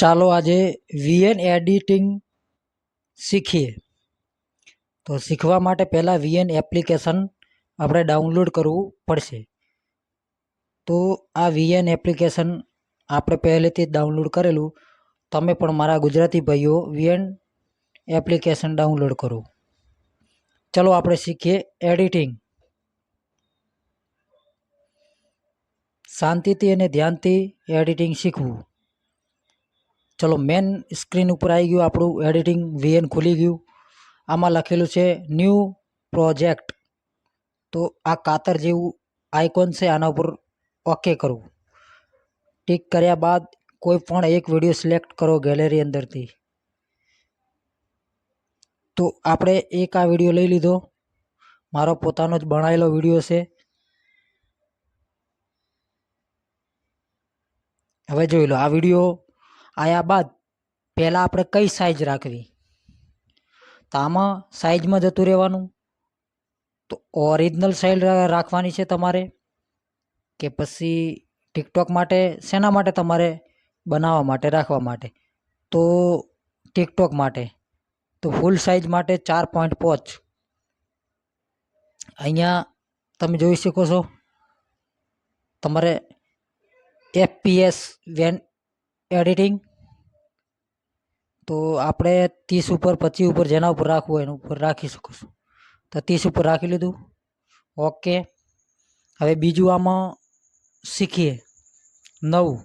ચાલો આજે VN editing શીખીએ. તો શીખવા માટે પહેલાં વીએન એપ્લિકેશન આપણે ડાઉનલોડ કરવું પડશે. તો આ વીએન એપ્લિકેશન આપણે પહેલેથી જ ડાઉનલોડ કરેલું. તમે પણ મારા ગુજરાતી ભાઈઓ વીએન એપ્લિકેશન ડાઉનલોડ કરો. ચલો આપણે શીખીએ એડિટિંગ શાંતિથી અને ધ્યાનથી એડિટિંગ શીખવું. ચલો મેન સ્ક્રીન ઉપર આવી ગયું આપણું એડિટિંગ વીએન ખુલી ગયું. આમાં લખેલું છે ન્યૂ પ્રોજેક્ટ તો આ કાતર જેવું આઇકોન છે, આના ઉપર ઓકે કરવું ટિક કર્યા બાદ કોઈ પણ એક વીડિયો સિલેક્ટ કરો ગેલેરી અંદરથી. તો આપણે એક આ વીડિયો લઈ લીધો. મારો પોતાનો જ બનાવેલો વીડિયો છે. હવે જોઈ લો, આ વીડિયો આવ્યા બાદ પહેલાં આપણે કઈ સાઇઝ રાખવી? તો આમાં સાઇઝમાં જતું રહેવાનું? તો ઓરિજિનલ સાઇઝ રાખવાની છે તમારે કે પછી ટિકટોક માટે શેના માટે તમારે? બનાવવા માટે, રાખવા માટે? તો ટિકટોક માટે. તો ફૂલ સાઈઝ માટે ચાર પોઈન્ટ પાંચ. અહીંયા તમે જોઈ શકો છો. તમારે એફપીએસ વેન એડિટિંગ તો આપણે ત્રીસ ઉપર, પચીસ ઉપર જેના ઉપર રાખવું હોય એના ઉપર રાખી શકીશું તો ત્રીસ ઉપર રાખી લીધું. ઓકે હવે બીજું આમાં શીખીએ. નવું.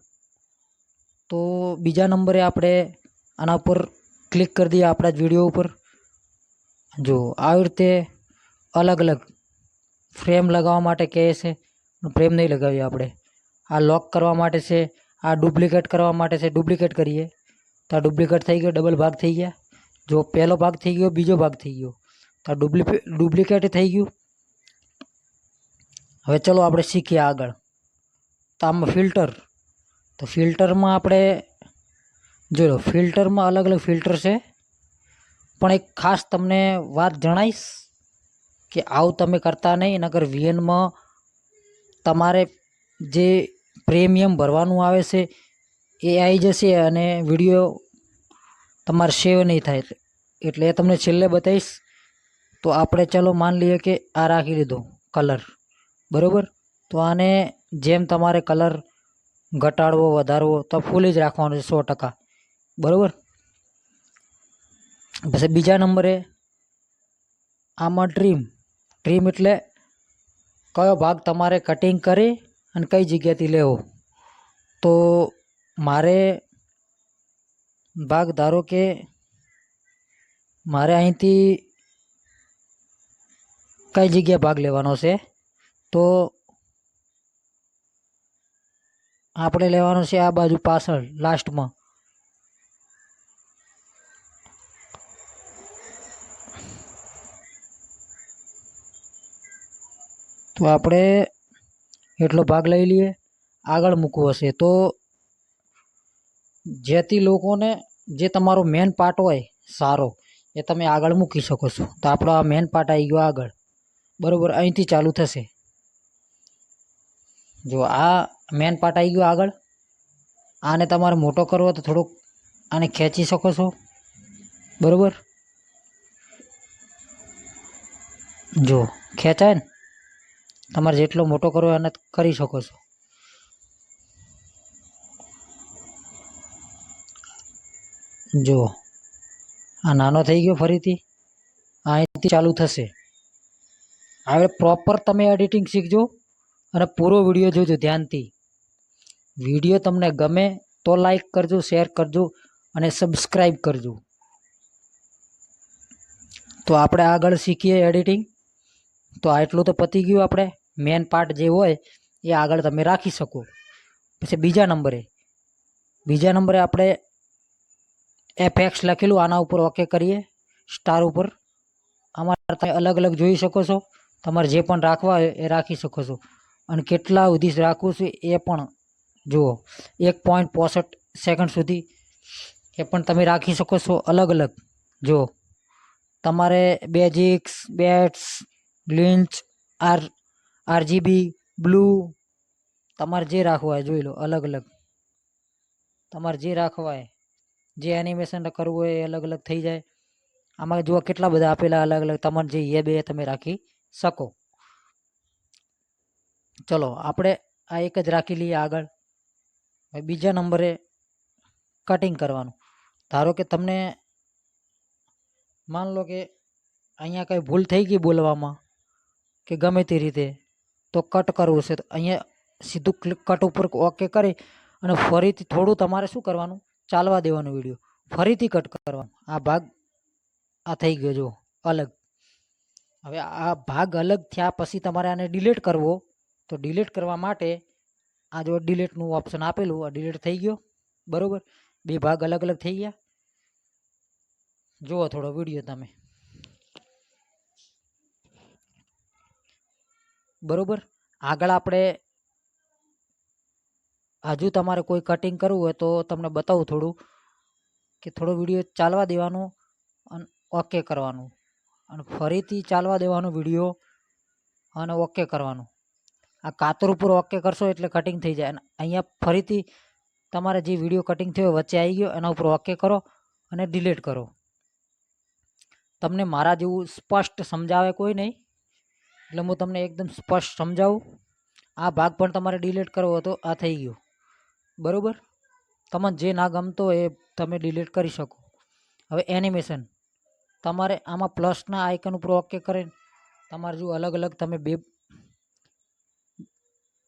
તો બીજા નંબરે આપણે આના ઉપર ક્લિક કરી દઈએ આપણા જ વીડિયો ઉપર. જો આવી રીતે અલગ અલગ ફ્રેમ લગાવવા માટે કહે છે. ફ્રેમ નહીં લગાવીએ આપણે. આ લોક કરવા માટે છે. આ ડુપ્લિકેટ કરવા માટે છે, ડુપ્લિકેટ કરીએ. તો આ ડુપ્લિકેટ થઈ ગયો, ડબલ ભાગ થઈ ગયા. જો પહેલો ભાગ થઈ ગયો, બીજો ભાગ થઈ ગયો. તો આ ડુપ્લિકેટ થઈ ગયું. હવે ચલો આપણે શીખીએ આગળ. તો આમાં ફિલ્ટર. તો ફિલ્ટરમાં આપણે જો લો ફિલ્ટરમાં અલગ અલગ ફિલ્ટર છે. પણ એક ખાસ તમને વાત જણાવીશ કે આવું તમે કરતા નહીં નગર વીએનમાં તમારે જે પ્રીમિયમ ભરવાનું આવે છે, એ આવી જશે અને વીડિયો તમારે સેવ નહીં થાય. એટલે એ તમને છેલ્લે બતાવીશ. તો આપણે ચાલો માન લઈએ કે આ રાખી લીધો કલર બરાબર? તો આને જેમ તમારે કલર ઘટાડવો, વધારવો, તો ફૂલ જ રાખવાનો છે સો ટકા. બરાબર? પછી બીજા નંબરે આમાં ટ્રીમ ટ્રીમ એટલે કયો ભાગ તમારે કટિંગ કરી અને કઈ જગ્યાથી લેવો? તો મારે ભાગ ધારો કે મારે અહીંથી કઈ જગ્યાએ ભાગ લેવાનો છે? તો આપણે લેવાનો છે આ બાજુ પાછળ, લાસ્ટમાં. તો આપણે એટલો ભાગ લઈ લઈએ, આગળ મૂકવો હશે. તો જેથી લોકોને જે તમારો મેન પાર્ટ હોય સારો, એ તમે આગળ મૂકી શકો છો. તો આપણો આ મેન પાર્ટ આવી ગયો આગળ. બરાબર, અહીંથી ચાલુ થશે. જો આ મેન પાર્ટ આવી ગયો આગળ. આને તમારે મોટો કરવો તો થોડુંક આને ખેંચી શકો છો. બરાબર? જો, ખેંચાય ને. તમારે જેટલો મોટો કરવો એને કરી શકો છો. જો આ નાનો થઈ ગયો ફરીથી. અહીંથી ચાલુ થશે. હવે પ્રોપર તમે એડિટિંગ શીખજો અને પૂરો વીડિયો જોજો ધ્યાનથી. વીડિયો તમને ગમે તો લાઈક કરજો શેર કરજો અને સબસ્ક્રાઈબ કરજો. તો આપણે આગળ શીખીએ એડિટિંગ તો આટલું તો પતી ગયું આપણે. મેન પાર્ટ જે હોય, એ આગળ તમે રાખી શકો. પછી બીજા નંબરે બીજા નંબરે આપણે એફએક્સ લખેલું, આના ઉપર ઓકે કરીએ. સ્ટાર ઉપર. આમાં તમે અલગ અલગ જોઈ શકો છો. તમારે જે પણ રાખવા હોય, એ રાખી શકો છો. અને કેટલા સુધી રાખવું છે, એ પણ જુઓ. એક પોઈન્ટ પોસઠ સેકન્ડ સુધી એ પણ તમે રાખી શકો છો અલગ અલગ. જુઓ. તમારે બેઝિક્સ બેટ્સ ગ્લિન્ચ, આર, આરજીબી, બ્લુ, તમારે જે રાખવા હોય જોઈ લો, અલગ અલગ. તમારે જે રાખવા હોય, જે એનિમેશન કરવું હોય એ અલગ અલગ થઈ જાય. આમાં જુઓ કેટલા બધા આપેલા અલગ અલગ, તમારે જે એ બે તમે રાખી શકો. ચલો, આપણે આ એક જ રાખી લઈએ આગળ. બીજા નંબરે કટિંગ કરવાનું. ધારો કે તમને, માન લો કે અહીંયા કંઈ ભૂલ થઈ ગઈ બોલવામાં. કે ગમે તે રીતે તો કટ કરવું છે. તો અહીંયા સીધું ક્લિક કટ ઉપર ઓકે કરી અને ફરીથી થોડું તમારે શું કરવાનું? ચાલવા દેવાનું વીડિયો ફરીથી કટ કરવાનું. આ ભાગ આ થઈ ગયો. જો અલગ. હવે આ ભાગ અલગ થયા પછી તમારે આને ડિલીટ કરવો. તો ડિલીટ કરવા માટે આ જો ડિલીટનું ઓપ્શન આપેલું, આ ડિલીટ થઈ ગયો. બરાબર? બે ભાગ અલગ અલગ થઈ ગયા. જુઓ થોડો વીડિયો તમે. બરોબર? આગળ આપણે હજુ તમારે કોઈ કટિંગ કરવું હોય તો તમને બતાવું થોડું કે થોડો વીડિયો ચાલવા દેવાનું અને ઓકે કરવાનું. અને ફરીથી ચાલવા દેવાનું વીડિયો અને ઓકે કરવાનું. આ કાતર ઉપર ઓકે કરશો એટલે કટિંગ થઈ જાય. અને અહીંયા ફરીથી તમારે જે વીડિયો કટિંગ થયો વચ્ચે આવી ગયો, એના ઉપર ઓકે કરો અને ડિલીટ કરો. તમને મારા જેવું સ્પષ્ટ સમજાવે કોઈ નહીં. એટલે હું તમને એકદમ સ્પષ્ટ સમજાવું. આ ભાગ પણ તમારે ડિલીટ કરવો હતો આ થઈ ગયો. બરાબર? તમને જે ના ગમતો એ તમે ડિલીટ કરી શકો. હવે એનિમેશન તમારે આમાં પ્લસના આઇકન ઉપર ઓકે કરીને તમારે જો અલગ અલગ તમે બે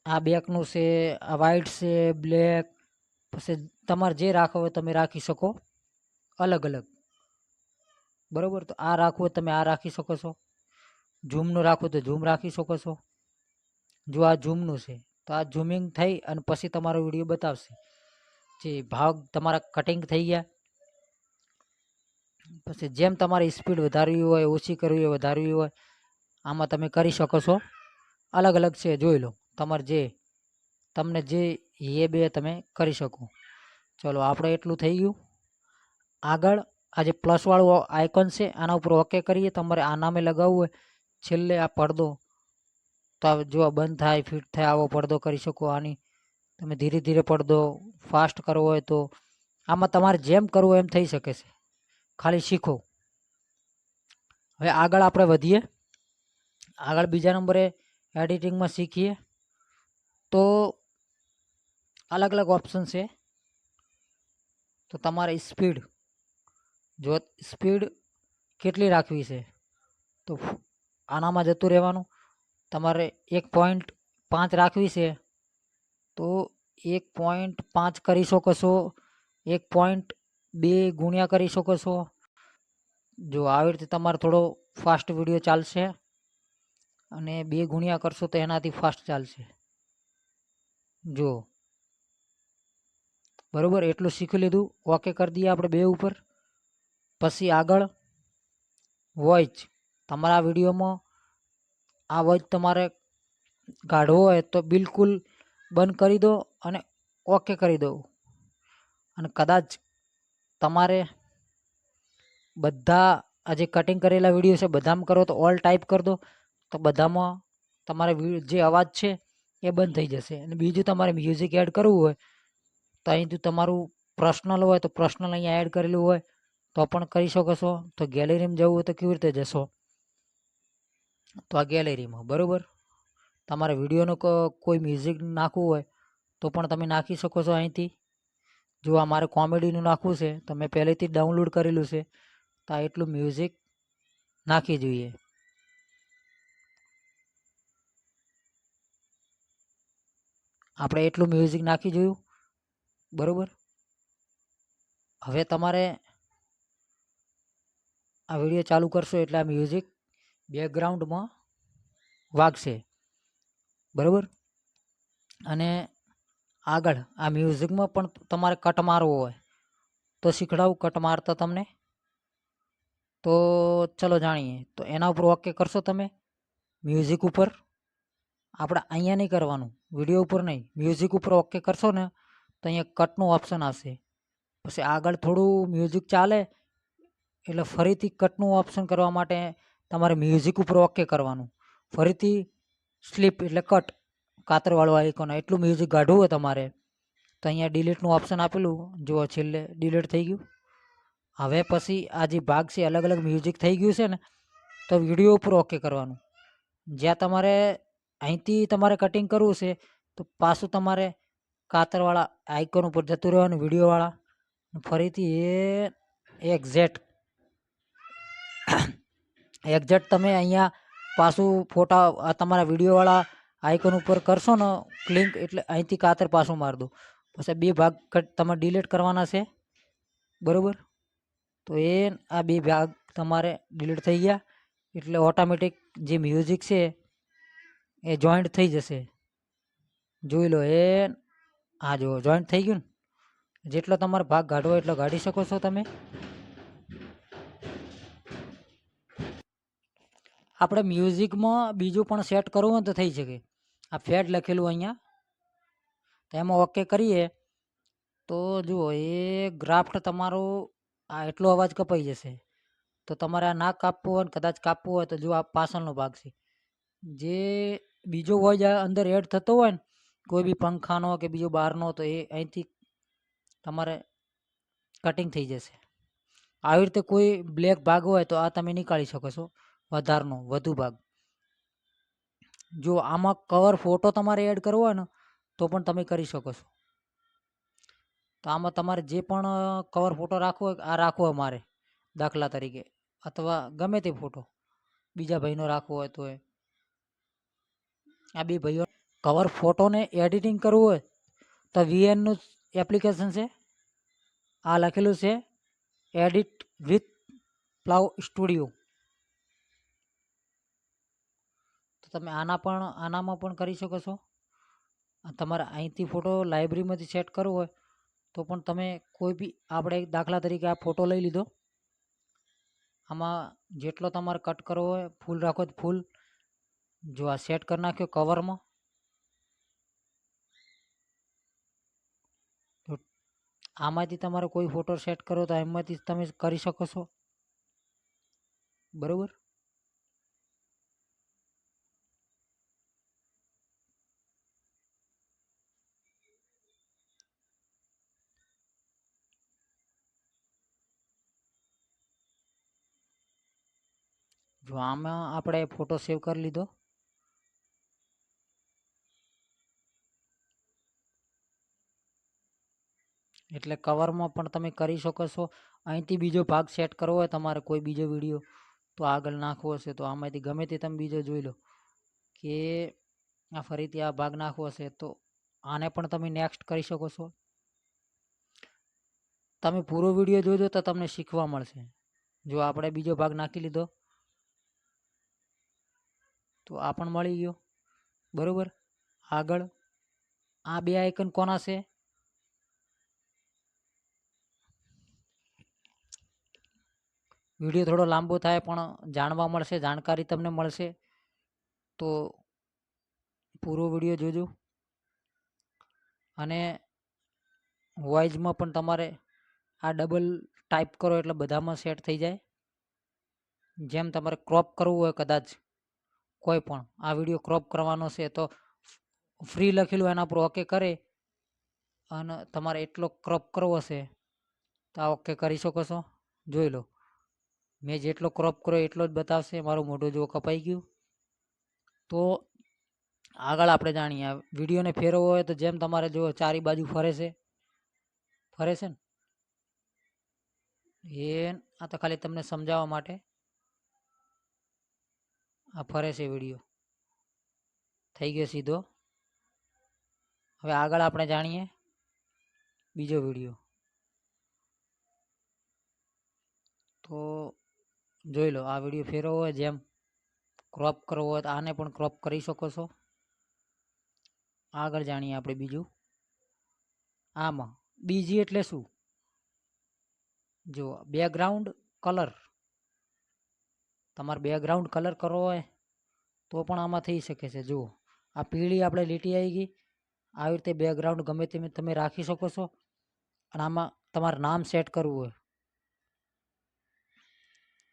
આ બેકનું છે, આ વ્હાઇટ છે બ્લેક પછી તમારે જે રાખવું હોય તમે રાખી શકો. અલગ અલગ. બરાબર? તો આ રાખવું હોય તમે આ રાખી શકો છો. ઝૂમનું રાખવું તો ઝૂમ રાખી શકો છો. જો આ ઝૂમનું છે, તો આ ઝૂમિંગ થઈ અને પછી તમારો વીડિયો બતાવશે. જે ભાગ તમારા કટિંગ થઈ ગયા. પછી જેમ તમારી સ્પીડ વધારવી હોય, ઓછી કરવી હોય, વધારવી હોય, આમાં તમે કરી શકો છો. અલગ અલગ છે, જોઈ લો. તમારે જે, તમને જે એ બે તમે કરી શકો. ચલો, આપણે એટલું થઈ ગયું. આગળ આ જે પ્લસવાળું આઇકોન છે, આના ઉપર ઓકે કરીએ. તમારે આ નામે લગાવવું હોય છેલ્લે આ પડદો તો જો બંધ થાય, ફિટ થાય, આવો પડદો કરી શકો. આની તમે ધીરે ધીરે પડદો ફાસ્ટ કરવો હોય તો આમાં તમારે જેમ કરવું એમ થઈ શકે છે. ખાલી શીખો. હવે આગળ આપણે વધીએ. આગળ બીજા નંબરે એડિટિંગમાં શીખીએ. તો અલગ અલગ ઓપ્શન છે. તો તમારે સ્પીડ, જો સ્પીડ કેટલી રાખવી છે? તો આનામાં જતું રહેવાનું? તમારે એક પોઈન્ટ પાંચ રાખવી છે. તો એક પોઈન્ટ પાંચ કરી શકો છો. એક પોઈન્ટ બે ગુણ્યા કરી શકો છો. જો આવી રીતે તમારે થોડો ફાસ્ટ વીડિયો ચાલશે અને બે ગુણ્યા કરશો તો એનાથી ફાસ્ટ ચાલશે. જો. બરાબર? એટલું શીખી લીધું. ઓકે કરી દઈએ આપણે બે ઉપર. પછી આગળ. વોઇસ તમારા વિડીયોમાં આ અવાજ તમારે કાઢવો હોય તો બિલકુલ બંધ કરી દો અને ઓકે કરી દો. અને કદાચ તમારે બધા આજે કટિંગ કરેલા વીડિયો છે બધામાં કરો તો ઓલ ટાઈપ કરી દો. તો બધામાં તમારે જે અવાજ છે એ બંધ થઈ જશે. અને બીજું તમારે મ્યુઝિક એડ કરવું હોય તો અહીંથી તમારું પર્સનલ હોય તો પર્સનલ અહીંયા એડ કરેલું હોય તો પણ કરી શકો છો. તો ગેલેરીમાં જવું હોય તો કેવી રીતે જશો? તો આ ગેલેરીમાં, બરાબર? તમારે વિડીયોનું કોઈ મ્યુઝિક નાખવું હોય, તો પણ તમે નાખી શકો છો અહીંથી. જો આ મારે કોમેડીનું નાખવું છે, તો મેં પહેલેથી ડાઉનલોડ કરેલું છે, તો આ એટલું મ્યુઝિક નાખી જોઈએ. આપણે એટલું મ્યુઝિક નાખી જોયું, બરાબર? હવે તમારે આ વીડિયો ચાલુ કરશો એટલે આ મ્યુઝિક બેકગ્રાઉન્ડમાં વાગશે. બરાબર? અને આગળ આ મ્યુઝિકમાં પણ તમારે કટ મારવો હોય. તો શીખડાવું કટ મારતા તમને. તો ચલો જાણીએ. તો એના ઉપર ઓકે કરશો તમે? મ્યુઝિક ઉપર? આપણે અહીંયા નહીં કરવાનું. વીડિયો ઉપર નહીં. મ્યુઝિક ઉપર ઓકે કરશો ને, તો અહીંયા કટનું ઓપ્શન આવશે. પછી આગળ થોડું મ્યુઝિક ચાલે, એટલે ફરીથી કટનું ઓપ્શન કરવા માટે તમારે મ્યુઝિક ઉપર ઓકે કરવાનું. ફરીથી સ્લીપ એટલે કટ કાતરવાળું આઇકોન એટલું મ્યુઝિક કાઢવું હોય તમારે. તો અહીંયા ડિલીટનું ઓપ્શન આપેલું. જુઓ છેલ્લે ડિલીટ થઈ ગયું. હવે પછી આ જે ભાગ છે, અલગ અલગ મ્યુઝિક થઈ ગયું છે ને, તો વીડિયો ઉપર ઓકે કરવાનું. જ્યાં તમારે અહીંથી તમારે કટિંગ કરવું છે, તો પાછું તમારે કાતરવાળા આઇકોન ઉપર જતું રહેવાનું વિડીયોવાળા ફરીથી એ એક્ઝેક્ટ એક્ઝેક્ટ તમે અહીંયા પાછું ફોટા, આ તમારા વિડીયોવાળા આઇકન ઉપર કરશો ને ક્લિક એટલે અહીંથી કાતર પાછું મારી દો. પછી બે ભાગ તમે ડિલીટ કરવાના છે. બરાબર? તો એ, આ બે ભાગ તમારે ડિલીટ થઈ ગયા. એટલે ઓટોમેટિક જે મ્યુઝિક છે, એ જોઈન્ટ થઈ જશે. જોઈ લો, એ હા જો જોઈન્ટ થઈ ગયું ને? જેટલો તમારે ભાગ કાઢવો એટલો કાઢી શકો છો તમે. આપણે મ્યુઝિકમાં બીજું પણ સેટ કરવું હોય તો થઈ શકે. આ ફેડ લખેલું અહીંયા. તો એમાં ઓકે કરીએ. તો જુઓ, એ ગ્રાફ્ટ તમારું આ એટલો અવાજ કપાઈ જશે. તો તમારે આ ના કાપવું હોય કદાચ કાપવું હોય તો જુઓ આ પાછળનો ભાગ છે. જે બીજો વોઇસ અંદર એડ થતો હોય ને, કોઈ બી પંખાનો કે બીજો બહારનો તો એ અહીંથી તમારે કટિંગ થઈ જશે. આવી રીતે કોઈ બ્લેક ભાગ હોય તો આ તમે નીકાળી શકો છો. વધારનો, વધુ ભાગ. જો આમાં કવર ફોટો તમારે એડ કરવો હોય ને, તો પણ તમે કરી શકો છો. તો આમાં તમારે જે પણ કવર ફોટો રાખવો હોય, આ રાખવો મારે, દાખલા તરીકે. અથવા ગમે તે ફોટો બીજા ભાઈનો રાખવો હોય તો એ આ બે ભાઈઓ કવર ફોટોને એડિટિંગ કરવું હોય, તો વીએનનું એપ્લિકેશન છે. આ લખેલું છે એડિટ વિથ પ્લાવ સ્ટુડિયો તો તમે આના પણ, આનામાં પણ કરી શકો છો. તમારે અહીંથી ફોટો લાઇબ્રેરીમાંથી સેટ કરવો હોય, તો પણ તમે કોઈ બી, આપણે દાખલા તરીકે આ ફોટો લઈ લીધો. આમાં જેટલો તમારે કટ કરવો હોય, ફૂલ રાખો તો ફૂલ. જો આ સેટ કરી નાખ્યો કવરમાં આમાંથી તમારે કોઈ ફોટો સેટ કરો તો એમાંથી તમે કરી શકો છો. બરાબર? જો આમાં આપણે ફોટો સેવ કરી લીધો. એટલે કવરમાં પણ તમે કરી શકો છો. અહીંથી બીજો ભાગ સેટ કરવો હોય તમારે કોઈ બીજો વીડિયો તો આગળ નાખવો હશે. તો આમાંથી ગમે તે તમે બીજો જોઈ લો કે આ ફરીથી આ ભાગ નાખવો હશે, તો આને પણ તમે નેક્સ્ટ કરી શકો છો. તમે પૂરો વીડિયો જોજો તો તમને શીખવા મળશે. જો આપણે બીજો ભાગ નાખી લીધો તો આ પણ મળી ગયો. બરાબર? આગળ. આ બે આઇકન કોના છે? વીડિયો થોડો લાંબો થાય પણ જાણવા મળશે, જાણકારી તમને મળશે. તો પૂરો વીડિયો જોજો. અને વોઇસમાં પણ તમારે આ ડબલ ટાઈપ કરો એટલે બધામાં સેટ થઈ જાય. જેમ તમારે ક્રોપ કરવું હોય કદાચ. કોઈ પણ આ વીડિયો ક્રોપ કરવાનો છે તો ફ્રી લખેલું એના પર ઓકે કરે અને તમારે એટલો ક્રોપ કરવો છે તો આ ઓકે કરી શકો છો. જોઈ લો. મેં જેટલો ક્રોપ કર્યો એટલો જ બતાવશે. મારું મોઢું જો કપાઈ ગયું. તો આગળ આપણે જાણીએ. વિડીયોને ફેરવવો હોય તો જેમ તમારે જો ચારી બાજુ ફરે છે. ફરે છે ને? એ આ તો ખાલી તમને સમજાવવા માટે. આ ફરે છે વીડિયો. થઈ ગયો સીધો. હવે આગળ આપણે જાણીએ બીજો વીડિયો. તો જોઈ લો, આ વીડિયો ફેરવો હોય, જેમ ક્રોપ કરવો હોય તો આને પણ ક્રોપ કરી શકો છો. આગળ જાણીએ આપણે બીજું. આમાં બીજી એટલે શું? જો બેકગ્રાઉન્ડ કલર તમારે બેકગ્રાઉન્ડ કલર કરવો હોય, તો પણ આમાં થઈ શકે છે. જુઓ, આ પીળી આપણે લીટી આવી ગઈ. આવી રીતે બેકગ્રાઉન્ડ ગમે તેમ તમે રાખી શકો છો. અને આમાં તમારે નામ સેટ કરવું હોય,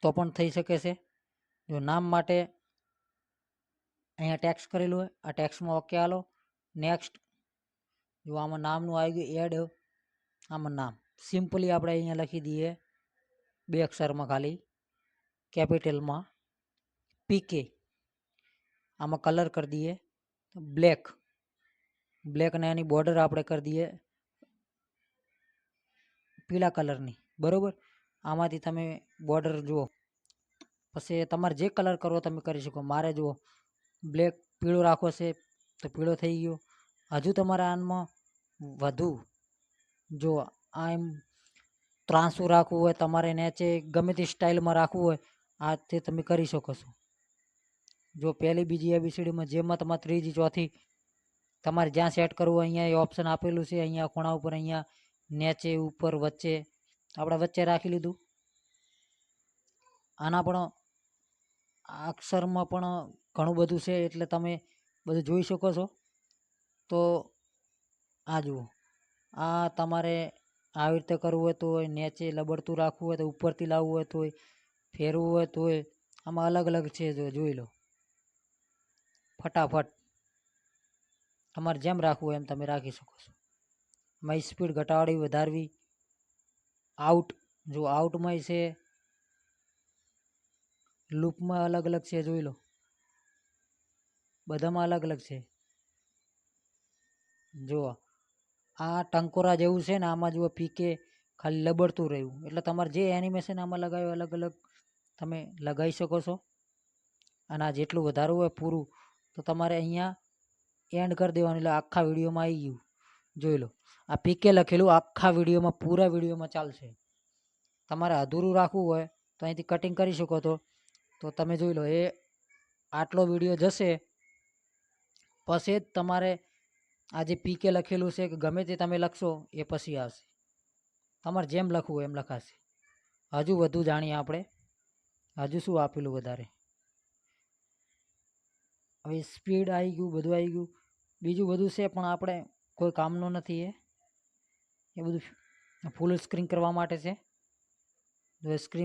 તો પણ થઈ શકે છે. જો નામ માટે અહીંયા ટેક્સ કરેલું હોય, આ ટેક્સમાં ઓકે હાલો નેક્સ્ટ જો આમાં નામનું આવી ગયું એડ આમાં નામ. સિમ્પલી આપણે અહીંયા લખી દઈએ, બે અક્ષરમાં ખાલી. કેપિટલમાં પીકે આમાં કલર કરી દઈએ. બ્લેક બ્લેક અને એની બોર્ડર આપણે કરી દઈએ. પીળા કલરની બરાબર? આમાંથી તમે બોર્ડર જુઓ. પછી તમારે જે કલર કરવો તમે કરી શકો. મારે જુઓ. બ્લેક પીળો રાખવો છે તો પીળો થઈ ગયો. હજુ તમારે આનમાં વધુ. જો આ એમ ત્રાંસું રાખવું હોય, તમારે નીચે ગમે તે સ્ટાઇલમાં રાખવું હોય આ તે તમે કરી શકો છો. જો પહેલી બીજી એબીસીડીમાં જેમાં તમારે ત્રીજી ચોથી, તમારે જ્યાં સેટ કરવું અહીંયા એ ઓપ્શન આપેલું છે. અહીંયા ખૂણા ઉપર અહીંયા નેચે, ઉપર, વચ્ચે. આપણે વચ્ચે રાખી લીધું. આના પણ અક્ષરમાં પણ ઘણું બધું છે એટલે તમે બધું જોઈ શકો છો. તો આ જુઓ. આ તમારે આવી રીતે કરવું હોય તો નેચે લબડતું રાખવું હોય તો ઉપરથી લાવવું હોય તોય ફેરવું હોય તોય આમાં અલગ અલગ છે, જો જોઈ લો. ફટાફટ. તમારે જેમ રાખવું હોય એમ તમે રાખી શકો છો. એમાં સ્પીડ ઘટાડવી, વધારવી. આઉટ જો આઉટમાં છે લૂપમાં અલગ અલગ છે, જોઈ લો. બધામાં અલગ અલગ છે. જુઓ આ ટંકોરા જેવું છે ને, આમાં જુઓ પીકે ખાલી લબડતું રહ્યું. એટલે તમારે જે એનિમેશન આમાં લગાવ્યું અલગ અલગ તમે લગાવી શકો છો. અને આ જેટલું વધારવું હોય પૂરું, તો તમારે અહીંયા એન્ડ કરી દેવાનું. આખા વિડીયોમાં આવી ગયું. જોઈ લો. આ પીકે લખેલું આખા વિડીયોમાં, પૂરા વિડીયોમાં ચાલશે. તમારે અધૂરું રાખવું હોય, તો અહીંથી કટિંગ કરી શકો તો તો તમે જોઈ લો, એ આટલો વીડિયો જશે. પછી જ તમારે આ જે પીકે લખેલું છે, કે ગમે તે તમે લખશો, એ પછી આવશે. તમારે જેમ લખવું એમ લખાશે. હજુ વધુ જાણીએ આપણે. હજુ શું આપેલું વધારે? હવે સ્પીડ આવી ગયું, બધું આવી ગયું. બીજું બધું છે, પણ આપણે કોઈ કામનું નથી એ. એ બધું ફૂલ સ્ક્રીન કરવા માટે છે. સ્ક્રીન